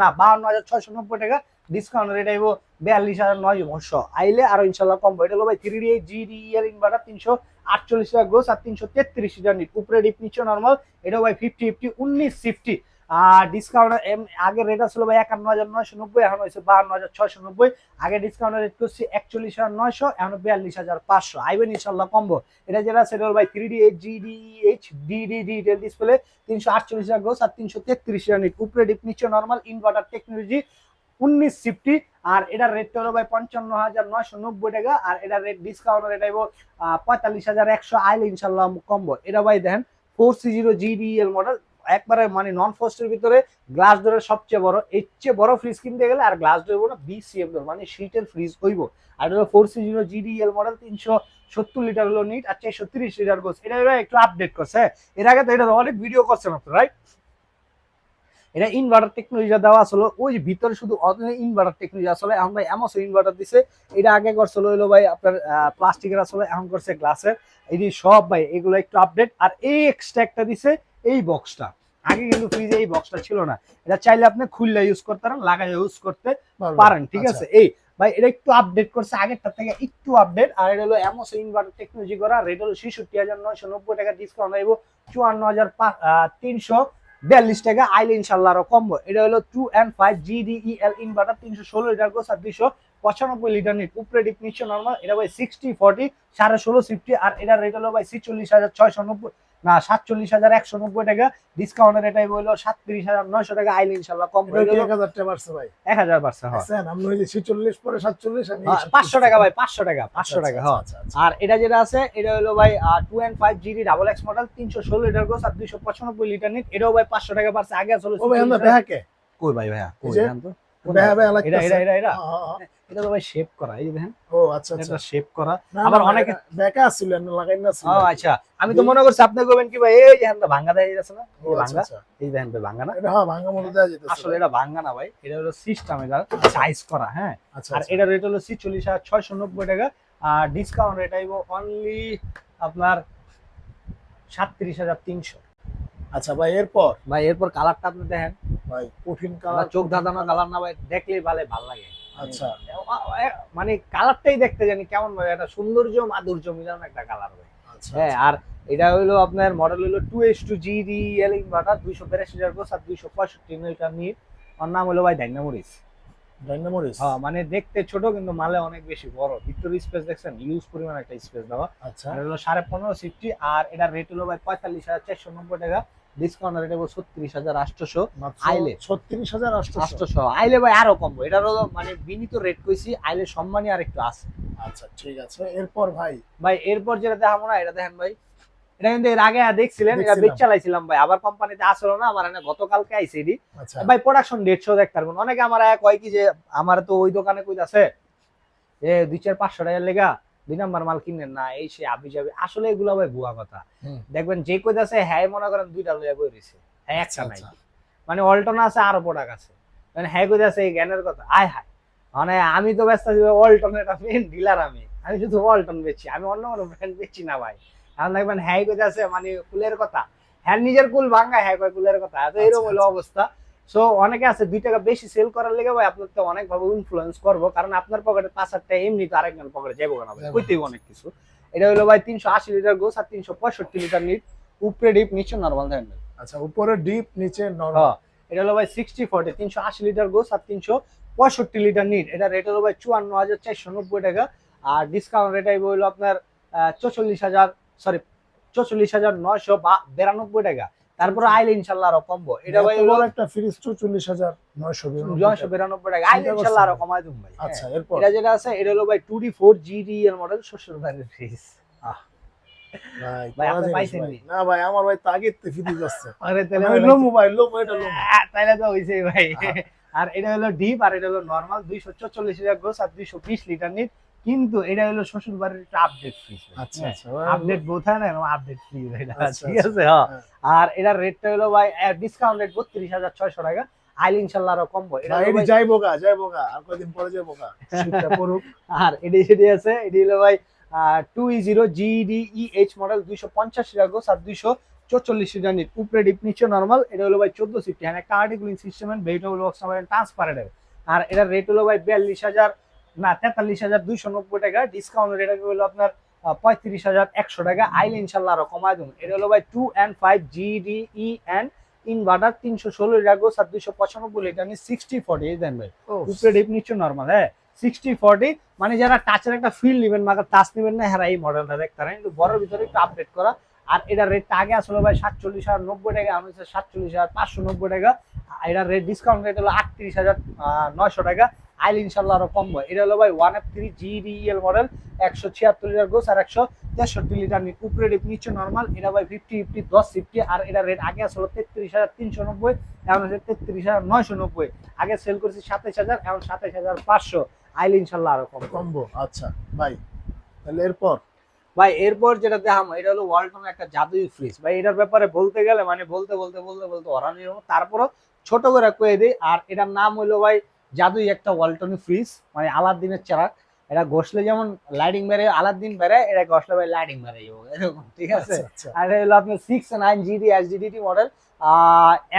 না, বাহান্ন হাজার ছয়শো নব্বই টাকা। ডিসকাউন্ট রেট আইব বিয়াল্লিশ হাজার নয়শো। আইলে আরও ইনশাল্লাহ কম এটা হলো ভাই থ্রি ডি জিডি ইয়ার ইনভার্টার তিনশো আটচল্লিশ টাকা গ্রোস আর তিনশো তেত্রিশ হাজার নিট উপরে ডিপ নিচে নর্মাল এটাও ভাই ফিফটি ফিফটি উনিশ ফিফটি আর ডিসকাউন্ট আগে রেট আসলে ভাই একান্ন হাজার নয়শো নব্বই, এখন হয়েছে বাহান্ন হাজার ছয়শো নব্বই। আগে ডিসকাউন্ট রেট করছি একচল্লিশ হাজার নয়শো, এখন বিয়াল্লিশ হাজার পাঁচশো। আইবেন ইনশাল্লাহ কম্বো এটা যেটা সেটা ভাই three D H GD H DD detail display তিনশো আটচল্লিশ হাজার গ্রোস আর তিনশো তেত্রিশ হাজার নিট উপরে ডিপ নিচে নর্মাল ইনভার্টার টেকনোলজি উনিশ ফিফটি আর এটার রেটটা হলো ভাই পঞ্চান্ন হাজার নয়শো নব্বই টাকা, আর এটার রেট ডিসকাউন্ট রেট আইব পঁয়তাল্লিশ হাজার একশো আইলে ইনশাল্লাহ কম্বো। এটা ভাই দেখেন four C zero GDL model একবারে মানে নন ফোস্টের ভিতরে গ্লাস ডোরের সবচেয়ে বড়, এর চেয়ে বড় ফ্রিজ কিনতে গেলে আর গ্লাস ডোর বড় বিসিএফ ডোর মানে শীটের ফ্রিজ হইব। আর এটা four C zero GDL model তিনশো সত্তর লিটার হলো নিট আর চারশো তিরিশ লিটার গোস এটা একটু আপডেট করছে হ্যাঁ? এর আগে তো এটা অনেক ভিডিও করছে মাত্র রাইট এটা ইনভার্টার টেকনোলজি দেওয়া আসলে ওই যে ভিতরে শুধু ইনভার্টার টেকনোলজি আসলে এখন ভাই এমন ইনভার্টার দিছে। এটা আগে করছিল হইল ভাই আপনার প্লাস্টিকের আসলে এখন করছে গ্লাসের এই যে সব ভাই এগুলো একটু আপডেট আর এই এক্সট্রা একটা দিছে এই বক্সটা আগে কিন্তু ফ্রিজে এই বক্সটা ছিল না। এটা চাইলে আপনি খুললে ইউজ করতে পারেন লাগাই ইউজ করতে পারেন ঠিক আচ্ছা। আছে? এই ভাই এটা একটু আপডেট করছে আগেরটা থেকে একটু আপডেট আর এটা হলো এমস ইনভার্টার টেকনোলজি করা। রেট হলো ছেষট্টি হাজার নয়শো নব্বই টাকা ডিসকাউন্ট আইব চুয়ান্ন হাজার তিনশো। বিয়াল্লিশ টাকা, আইলে ইনশাল্লাহ আরও কমবো। এটা হলো two and five GDEL inverter তিনশো ষোলো লিটার আর দুইশো পঁচানব্বই লিটার নিট। উপরে ডিপনিশন নর্মাল এটা ভাই সিক্সটি ফর্টি সাড়ে ষোলো সিফটি আর এটার রেট হলো ভাই ছিচল্লিশ হাজার ছয়শো নব্বই। না সাতচল্লিশ হাজার একশো নব্বই টাকা ডিসকাউন্টের এটাই বলল সাতত্রিশ হাজার নয়শো টাকা আইলে ইনশাল্লাহ কম এটা কি এক হাজার টাকা বাড়ছে ভাই? এক হাজার পার্সেন্ট হয়। আছেন ওই যে ছিচল্লিশ পরে সাতচল্লিশ হ্যাঁ, পাঁচশো টাকা ভাই পাঁচশো টাকা পাঁচশো টাকা হ্যাঁ। আচ্ছা, আচ্ছা, আর এটা যেটা আছে এটা হলো ভাই two and five GD double X model তিনশো ষোলো লিটার গোস আর দুইশো পঁচানব্বই লিটার নিট। এটাও ভাই পাঁচশো টাকা পারছে আগে ভাই আমরা কই ভাই ভাইয়া? কই? জান তো এটা এটা এটা এটা? হ্যাঁ, হ্যাঁ, হ্যাঁ। এটা তো ভাই শেপ করা এই দেখেন। ও আচ্ছা আচ্ছা। এটা শেপ করা আবার অনেকে- বেকা ছিল না লাগাই না ছিল ও আচ্ছা। আমি তো মনে করছি আপনি কইবেন কি ভাই এই যে দেয় যাচ্ছে না এই আচ্ছা আচ্ছা। এই দেখেন ভাই না। এটা হ্যাঁ ভাঙা দেওয়া যেতেছে। আসলে এটা না ভাই এটা হলো সিস্টেম এটা সাইজ করা হ্যাঁ। আচ্ছা আর আচ্ছা। এটা রেট হলো ছিচল্লিশ হাজার ছয়শো নব্বই টাকা আর ডিসকাউন্ট রেট আইব অনলি আপনার সাতত্রিশ হাজার তিনশো। আচ্ছা ভাই এরপর? ভাই এরপর কালারটা আপনি দেখেন। ভাই কঠিন কালার কালার চোখ ধাঁধানো কালার না ভাই দেখলেই ভালো ভালো লাগে। আচ্ছা। মানে কালারটাই দেখতে জানি কেমন ভাই একটা সৌন্দর্য মাধুর্য মিলানো একটা কালার ভাই। আচ্ছা হ্যাঁ আর এটা হলো আপনার মডেল হলো two H two G D L inverter দুইশো বিরাশি হাজার আর দুইশো পঁয়ষট্টি মিটার ওর নাম হলো ভাই ডাইনামোরিস ডাইনামোরিস হ্যাঁ মানে দেখতে ছোট কিন্তু মালে অনেক বেশি বড়। ভিতর স্পেস দেখছেন? ইউজ পরিমাণ একটা স্পেস দেওয়া। আচ্ছা। আর হলো সাড়ে পনেরো সিফটি আর এটার রেট হলো ভাই পঁয়তাল্লিশ হাজার চারশো নব্বই টাকা। ডিসকাউন্ট রেট হলো ছত্রিশ হাজার আটশোশো আইলে। ছত্রিশ হাজার আটশো আটশোশো। আইলে ভাই আরও কমবো। এটার হলো মানে বিনীত রেট কইছি আইলে সম্মানই আর একটু আছে। আচ্ছা ঠিক আছে। এরপর ভাই? ভাই এরপর যেটা দেখাবো না এটা দেখেন ভাই। এটা কিন্তু এর আগে দেখছিলেন এটা বেচ চালাইছিলাম ভাই। আবার কোম্পানিতে আসলো না আমার এনে গতকালকে আইসি এডি আচ্ছা। ভাই প্রোডাকশন ডেট শো দেখতে পারবেন অনেকে আমার এক কয় কি যে আমার তো ওই দোকানে কই আছে এ দুই চার পাঁচশো টাকার লেগা দুই নাম্বার মাল কিনেন না এই সে আবি যাবে। আসলে এগুলো ভাই ভুয়া কথা। দেখবেন যে কই আছে হ্যাঁ মনে করেন দুইটা লইয়া বই রয়েছে হ্যাঁ একটা নাই। আচ্ছা। মানে অল্টন আছে আরও প্রোডাক্ট আছে। মানে হ্যাঁ কই আছে এই জ্ঞানের কথা। আয় হায়। মানে আমি তো ব্যস্ত আছি অল্টনের একটা মেন ডিলার আমি। আমি শুধু অল্টন বেচি আমি অন্য কোনো ব্র্যান্ড বেচি না ভাই। এখন দেখবেন হ্যাঁ কই আছে মানে কুলের কথা। হ্যাঁ নিজের কুল ভাঙ্গা হ্যাঁ কয় কুলের কথা। তো এরকম আচ্ছা, হলো আচ্ছা। অবস্থা। সো অনেকে আছে দুই টাকা বেশি সেল করার লেগে ভাই আপনার তো অনেক ভাবে ইনফ্লুয়েন্স করব। কারণ আপনার পকেটে পাঁচ হাজার টাকা এমনি তো আরেকজন পকেটে যাব না ভাই? কইতেই অনেক কিছু। এটা হলো ভাই তিনশো আশি লিটার গোস আর তিনশো পঁয়ষট্টি লিটার নিট। উপরে ডিপ নিচে নর্মাল থাকেন আচ্ছা উপরে ডিপ নিচে নরমাল হ্যাঁ এটা হলো ভাই সিক্সটি ফোর্টি তিনশো আশি লিটার গোস আর তিনশো পঁয়ষট্টি লিটার নিট। এটা রেট হলো ভাই চুয়ান্ন হাজার চারশো নব্বই টাকা। আর ডিসকাউন্ট রেট আইব হলো আপনার চৌচল্লিশ হাজার সরি চৌচল্লিশ হাজার নয়শো বা বিরানব্বই টাকা। তারপরে আইলে ইনশাল্লাহ আরও কমবো। এটা ভাই হলো একটা ফ্রিজ চল্লিশ হাজার নয়শো নয়শো বিরানব্বই টাকা। আইলে ইনশাল্লাহ আরও। কমাই দেবো ভাই। হ্যাঁ। আচ্ছা এরপর? এটা যেটা আছে এটা হলো ভাই টু ডি ফোর জিডি এর মডেল শ্বশুর বাড়ির ফ্রিজ ভাই ভাই, আপনি পাইছেন। না? ভাই আমার ভাই তাগিদ তে ফ্রিজ যাচ্ছে আরে তাহলে আমি লোমো ভাই লোমো এটা লোমো। আহ, তাইলে তো হইছেই ভাই। হ্যাঁ। আর এটা হলো ডিপ আর এটা হলো নর্মাল দুইশো চল্লিশ লিটার গোস আর দুইশো বিশ লিটার নিট। কিন্তু এটা হলো শ্বশুর বাড়ির একটা আপডেট ফ্রিজ আচ্ছা আচ্ছা। আপডেট বোথ হয় না আপডেট ফ্রিজ এটা আচ্ছা, ঠিক আচ্ছা। আছে হ্যাঁ হ্যাঁ। আর এটার রেটটা হলো ভাই ডিসকাউন্ট রেট বত্রিশ হাজার ছয়শো টাকা। আইল ইনশাল্লাহ আরও কমবো। এটা যাইবো গা যাইবো গা আর কয়দিন পরে শীতটা পড়ুক। আর এটি সেটি আছে এটি হলো ভাই two E zero GD H model দুইশো পঞ্চাশ লিটার গোস আর দুইশো চল্লিশ লিটার নিট। উপরে ডিপ নিচে নর্মাল এটা হলো ভাই চোদ্দ সিফটি হ্যাঁ একটা আর্টিকুলিং সিস্টেম বেইটা হলো ট্রান্সপারেন্ট আর এটার রেট হলো ভাই বিয়াল্লিশ হাজার না তেতাল্লিশ হাজার দুইশো নব্বই টাকা ডিসকাউন্ট রেট হলো আপনার পঁয়ত্রিশ হাজার একশো টাকা। আইলে ইনশাল্লাহ আরও কমায় দেবো। এটা হলো ভাই two and five GD E and inverter তিনশো ষোলো গোস আর দুইশো পঁচানব্বই লিটার নিট সিক্সটি ফর্টি এই দেন ভাই। উপরে ডিপ নিচে নর্মাল হ্যাঁ? সিক্সটি ফর্টি মানে যারা টাচের একটা ফিল নেবেন মাকে টাচ নেবেন না হ্যাঁ এই মডেলটা দেখতে পারেন। কিন্তু বড় ভিতরে একটু আপডেট করা। আর এটার রেটটা আগে আসলে ভাই সাতচল্লিশ হাজার নব্বই টাকা আমি সাতচল্লিশ হাজার পাঁচশো নব্বই টাকা। এটার রেট ডিসকাউন্ট রেট হলো আটত্রিশ হাজার নয়শো টাকা। আইল ইনশাল্লাহ আরও কম হয় এটা হলো ভাই one F three GDL model একশো ছিয়াত্তর লিটার গোস আর একশো তেষট্টি লিটার নি- উপরে ডিপ নিচে নর্মাল এটা ভাই ফিফটি ফিফটি দশ ফিফটি আর এটা রেট আগে আসলে তেত্রিশ হাজার তিনশো নব্বই এখন হচ্ছে তেত্রিশ হাজার নয়শো নব্বই। আগে সেল করেছি সাতাইশ হাজার এখন সাতাইশ হাজার পাঁচশো। আইল ইনশাল্লাহ আরও কম কম্বো আচ্ছা ভাই তাহলে এরপর? ভাই এরপর যেটা দেখাম এটা হলো ওয়ালটনের একটা জাদুই ফ্রিজ ভাই এটার ব্যাপারে বলতে গেলে মানে বলতে বলতে বলতে বলতে অরানি তারপরও ছোট করে কয়ে দিই আর এটার নাম হলো ভাই জাদুই একটা ওয়ালটনি ফ্রিজ মানে আলাদিনের চেরাক। এটা ঘষলে যেমন লাইটিং বেড়ে আলাদিন বেড়ে এটা ঘষলে ভাই লাইটিং বেড়ে যাব এরকম ঠিক আছে? আচ্ছা। আচ্ছা আর এটা হলো আপনার six nine GD S GDT model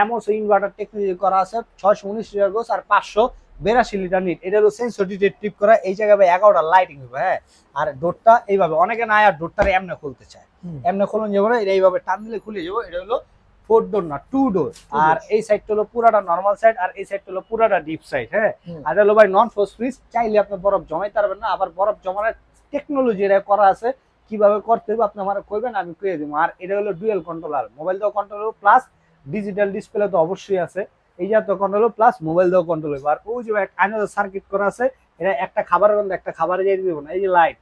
এমওস inverter technology করা আছে ছয়শো উনিশ লিটার গোস আর পাঁচশো বেরাশি লিটার নিট এটা হলো সেন্সর ট্রিপ করা এই জায়গায় ভাই এগারোটা লাইটিং হবে হ্যাঁ? আর ডোরটা এইভাবে অনেকে নাই আর ডোরটারে এমনে খুলতে চায়। এমনে খুলুন যাব না এটা এইভাবে টান দিলে খুলে যাব এটা হলো ফোর ডোর না টু ডোর আর এই সাইডটা হলো পুরাটা নর্মাল সাইড আর এই সাইডটা হলো পুরাটা ডিপ সাইড হ্যাঁ? আর হলো ভাই নন ফোর্স ফ্রিজ চাইলে আপনি বরফ জমাইতে পারবেন না আবার বরফ জমানোর টেকনোলজি এটা করা আছে কীভাবে করতে হবে আপনি আমার কইবেন আমি কয়ে দিব। আর এটা হলো ডুয়েল কন্ট্রোলার মোবাইল দিয়েও কন্ট্রোল প্লাস ডিজিটাল ডিসপ্লে তো অবশ্যই আছে। এই যা তো কন্ট্রোল প্লাস মোবাইল দিয়েও কন্ট্রোল হবে আর ওই যে আইনার সার্কিট করা আছে এটা একটা খাবারের গন্ধ একটা খাবারে যাই দিব না। এই যে লাইট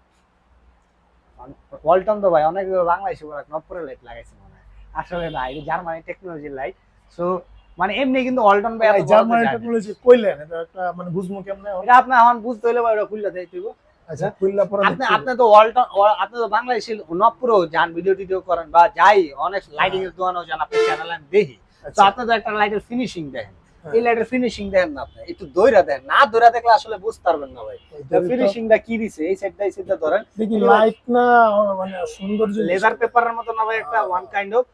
ওয়ালটন তো ভাই অনেক বাংলাদেশে বলে লাইট লাগাইছে। আসলে না এটা জার্মানি টেকনোলজির লাইট সো মানে এমনি কিন্তু ওয়ালটন ভাই জার্মানি টেকনোলজি কইলেন এটা একটা মানে বুঝমু কেমনে? এটা আপনি এখন বুঝতে হলে ভাই ওটা খুললে দেয় তুই আচ্ছা কইলা পরে আপনি আপনি তো ওয়া- আপনি তো বাংলাদেশি নপুরও যান ভিডিও টিডিও করেন বা যাই অনেক লাইটিং এর দোকানও যান আপনি চ্যানেল আমি দেখি। তো আচ্ছা। আপনি তো একটা লাইটের ফিনিশিং দেখেন। হ্যাঁ। এই লাইটের ফিনিশিং দেখেন না আপনি একটু দইরা দেন। না দইরা দেখলে আসলে বুঝতে পারবেন না ভাই। ফিনিশিং ফিনিশিংটা কি দিছে? এই সাইডটা এই সাইডটা ধরেন। দেখি লাইট না মানে সৌন্দর্য লেজার পেপারের মতো না ভাই একটা ওয়ান কাইন্ড অফ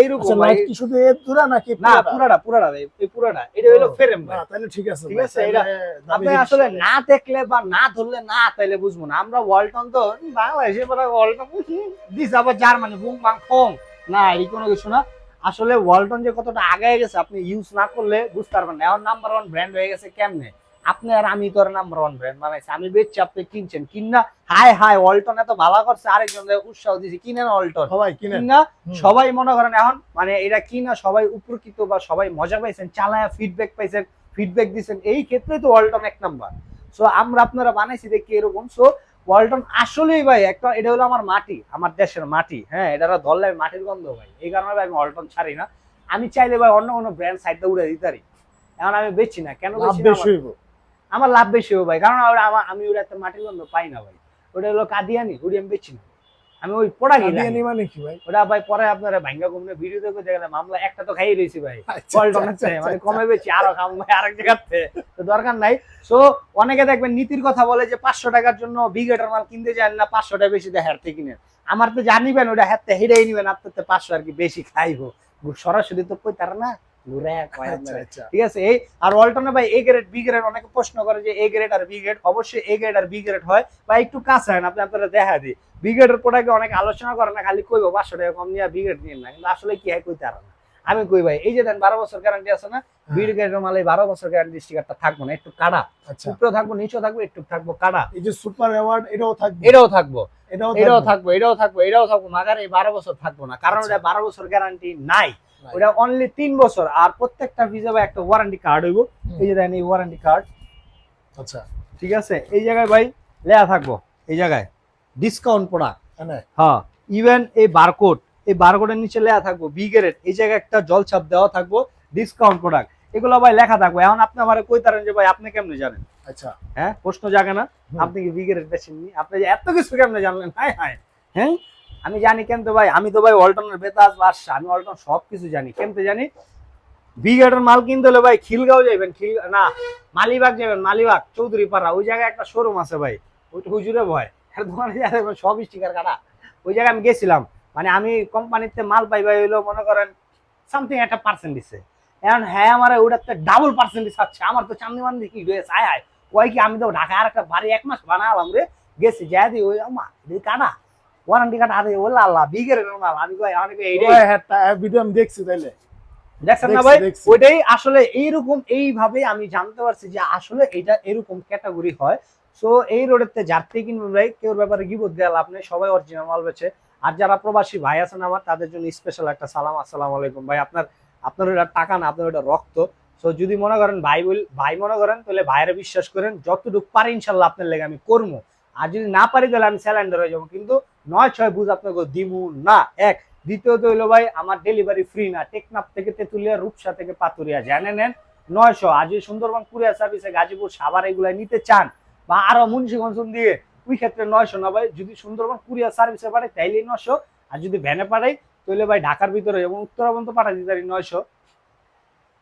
এইরকম আচ্ছা লাইট কি শুধু এর দূরা নাকি না পুরাটা? পুরাটা ভাই। এই পুরাটা। এটা হলো ফ্রেম ভাই। তাহলে ঠিক আছে ঠিক আছে, এটা আপনি আসলে হবে। না দেখলে বা না ধরলে না তাইলে বুঝব না। আমরা ওয়ালটন তো বাংলাদেশে বলে ওয়ালটন দিস আবার জার্মানি বুম বাং ফং না এই কোনো কিছু না। আসলে ওয়ালটন যে কতটা আগায় গেছে আপনি ইউজ না করলে বুঝতে পারবেন না। এখন নাম্বার ওয়ান ব্র্যান্ড হয়ে গেছে কেমনে? আপনি আর আমি তোর নাম রন ব্র্যান্ড বানাইছি আমি বেচছি আপনি কিনছেন। কিনা হাই হাই অল্টন এত ভালো করছে আরেকজন উৎসাহ দিছি কিনেন অল্টন সবাই কিনেন। কিনা সবাই মনে করেন এখন মানে এটা কিনা সবাই উপকৃত বা সবাই মজা পাইছেন চালায়া ফিডব্যাক পাইছেন ফিডব্যাক দিছেন এই ক্ষেত্রে তো ওয়ালটন এক নাম্বার সো আমরা আপনারা বানাইছি দেখি এরকম। সো ওয়ালটন আসলেই ভাই একটা এটা হলো আমার মাটি আমার দেশের মাটি হ্যাঁ এটা ধরলে আমি মাটির গন্ধ ভাই এই কারণে ভাই আমি ওয়ালটন ছাড়ি না। আমি চাইলে ভাই অন্য কোনো ব্র্যান্ড সাইডটা উড়ে দিতে পারি। এখন আমি বেচি না কেন না বেশি আমার লাভ বেশি হবে ভাই। কারণ আমার আমি ওটা একটা মাটির গন্ধ পাই না ভাই। ওটা হলো কাদিয়ানি ওটি আমি বেচি না। আমি ওই পোড়া কাদিয়ানি মানে কি ভাই? ওটা ভাই পরে আপনারা ভাঙ্গা কমনে ভিডিও দেখে দেখলে মামলা একটা তো খাইয়ে রয়েছি ভাই। আচ্ছা, পল্টন আচ্ছা, মানে আচ্ছা, কমে বেশি আরও খাম ভাই আরেক জায়গাতে তো দরকার নাই। সো অনেকে দেখবেন নীতির কথা বলে যে পাঁচশো টাকার জন্য বিগেটার মাল কিনতে যান না পাঁচশো টাকা বেশি দেয় হারতে কিনেন আমার তো জানিবেন ওটা হাতে হেরেই নিবেন আপনার তো পাঁচশো আর কি বেশি খাইবো। সরাসরি তো কই তারা না? আচ্ছা। আচ্ছা। ঠিক আছে? এই আর ভাই এ গ্রেড বি গ্রেড অনেকে প্রশ্ন করে যে এ গ্রেড আর বি গ্রেড অবশ্যই এ গ্রেড আর বি গ্রেড হয়। বা একটু কাছে হয় আপনি আপনারা দেখা দিই। বি গ্রেডের প্রোডাক্টে অনেক আলোচনা করে না খালি কইবো পাঁচশো টাকা কম নিয়ে বি গ্রেড নিয়ে না। কিন্তু আসলে কি হয় কইতে না। আমি কই ভাই এই যে দেন বারো বছর গ্যারান্টি আছে না? বি গ্রেডের মালে বারো বছর গ্যারান্টি স্টিকারটা থাকব না একটু কাটা আচ্ছা। উপরেও থাকব নিচেও থাকব একটু থাকব কাটা এই যে সুপার অ্যাওয়ার্ড এটাও থাকবে। এটাও থাকব। এটাও থাকব। এটাও থাকব এটাও থাকব মাগার এই বারো বছর থাকব না। কারণ। ওটা বারো বছর গ্যারান্টি নাই। ওটা অনলি তিন বছর আর প্রত্যেকটা একটা ওয়ারেন্টি কার্ড হইব। এই যে দেন এই ওয়ারেন্টি কার্ড আচ্ছা। ঠিক আছে? এই জায়গায় ভাই লেয়া থাকব। এই জায়গায়। ডিসকাউন্ট হ্যাঁ ইভেন এই বারকোড এই বারকোডের নিচে লেয়া থাকব বি গ্রেড এই জায়গায় একটা জলছাপ দেওয়া থাকব ডিসকাউন্ট প্রোডাক্ট এগুলো ভাই লেখা থাকব। এখন আপনি আমার কইতারেন যে ভাই আপনি কেমনে জানেন? আচ্ছা। হ্যাঁ প্রশ্ন জাগে না। আপনি কি বি গ্রেড বেছেননি আপনি এত কিছু কেমনে জানলেন? হাই হাই হ্যাঁ? আমি জানি কেন তো ভাই, আমি তো ভাই অল্টনের বেতাজ বাদশা আমি অল্টন সব কিছু জানি কেমতে জানি? বি গ্রেডের মাল কিনতে হলে ভাই খিলগাঁও যাবেন খিল না, মালিবাগ যাবেন মালিবাগ চৌধুরী পাড়া ওই জায়গায় একটা শোরুম আছে ভাই। ওইটা হুজুরে ভয়। দোকানে সব স্টিকার কাটা। ওই জায়গায় আমি গেছিলাম। মানে আমি কোম্পানিতে মাল পাই ভাই হইল, মনে করেন সামথিং একটা পার্সেন্ট দিছে। এখন হ্যাঁ আমার ওটাতে ডাবল পার্সেন্টেজ আছে আমার তো চান্দি মান্দি কি রয়েছে আয় আয়। কয় কি, আমি তো ঢাকায় আর একটা বাড়ি এক মাস বানালাম রে। গেছি, যাই দি, ওই আমা দি কাটা ওয়ারেন্টি কাটা আরে আল্লাহ বিগের মাল আমি কই কই এইটাই ভিডিও আমি দেখছি তাইলে। দেখছেন না ভাই? ওইটাই আসলে এইরকম এইভাবে আমি জানতে পারছি যে আসলে এটা এরকম ক্যাটাগরি হয়। সো এই রোডেতে যার থেকে কিনবেন ভাই কেউ ব্যাপারে গিবত দেওয়া লাভ নেই সবাই অরিজিনাল মাল বেছে আর যারা প্রবাসী ভাই আছেন আমার তাদের জন্য স্পেশাল একটা সালাম আসসালামু আলাইকুম। ভাই আপনার আপনার ওটা টাকা না আপনার ওটা রক্ত। সো যদি মনে করেন ভাই বল ভাই মনে করেন তাহলে ভাইয়েরা বিশ্বাস করেন যতটুকু পারি ইনশাল্লাহ আপনার লেগে আমি করব। আর যদি না পারি তাহলে আমি স্যালেন্ডার হয়ে যাব। কিন্তু নয় ছয় বুঝ আপনাকে দিমু না। এক, দ্বিতীয়ত হইল ভাই, আমার ডেলিভারি ফ্রি না। টেকনাফ থেকে তেতুলিয়া, রূপসা থেকে পাতুরিয়া জানে নেন, নয়শো। যদি সুন্দরবন কুরিয়ার সার্ভিসে গাজীপুর, সাভার এগুলা নিতে চান বা আরও মুন্সিগঞ্জ দিয়ে, ওই ক্ষেত্রে নয়শো না ভাই। যদি সুন্দরবন কুরিয়ার সার্ভিসে পাঠাই তাইলে নয়শো। আর যদি ভ্যানে পাঠাই তাহলে ভাই ঢাকার ভিতরে এবং উত্তরাবন্ত পাঠাই দিতে পারি নয়শো।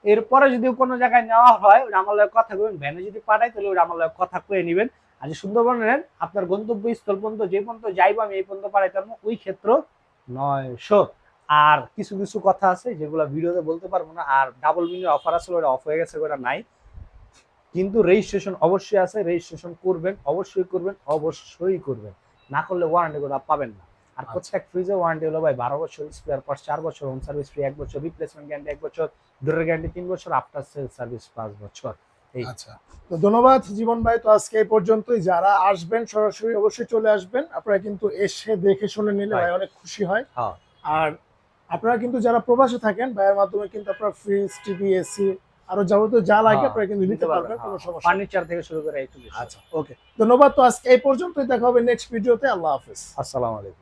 এরপরে যদি কোনো জায়গায় নেওয়া হয় ওটা আমার কথা কবেন ভ্যানে যদি পাঠাই তাহলে ওটা আমার কথা কয়ে নেবেন। আর যদি সুন্দরবন নেন আপনার গন্তব্য স্থল পর্যন্ত যে পর্যন্ত যাইবো আমি এই পর্যন্ত পাঠাইতে পারব ওই ক্ষেত্র নয়শো আর কিছু কিছু কথা আছে যেগুলো ভিডিওতে বলতে পারব না আর ডাবল মিনির অফার আছে ওটা অফ হয়ে গেছে ওটা নাই কিন্তু রেজিস্ট্রেশন অবশ্যই আছে রেজিস্ট্রেশন করবেন অবশ্যই করবেন অবশ্যই করবেন না করলে ওয়ারেন্টি কোটা পাবেন না আর আচ্ছা। প্রত্যেক ফ্রিজে ওয়ারেন্টি হলো ভাই বারো বছর স্পেয়ার পার্টস চার বছর হোম সার্ভিস ফ্রি এক বছর রিপ্লেসমেন্ট গ্যারান্টি এক বছর ডোরের গ্যারান্টি তিন বছর আফটার সেল সার্ভিস পাঁচ বছর। আচ্ছা। তো ধন্যবাদ জীবন ভাই। তো আজকে এই পর্যন্তই। যারা আসবেন সরাসরি অবশ্যই চলে আসবেন। আপনারা কিন্তু এসে দেখে শুনে নিলে ভাই অনেক খুশি হয়। হ্যাঁ। আর আপনারা কিন্তু যারা প্রবাসে থাকেন ভাইয়ের মাধ্যমে কিন্তু আপনারা ফ্রিজ টিভি এসি আরও যাবতীয় যা লাগে হ্যাঁ, আপনারা কিন্তু নিতে পারবেন পারবেন কোনো সমস্যা ফার্নিচার থেকে শুরু করে আচ্ছা ওকে ধন্যবাদ। তো আজকে এই পর্যন্তই। দেখা হবে নেক্সট ভিডিওতে আল্লাহ হাফেজ। আসসালামু আলাইকুম।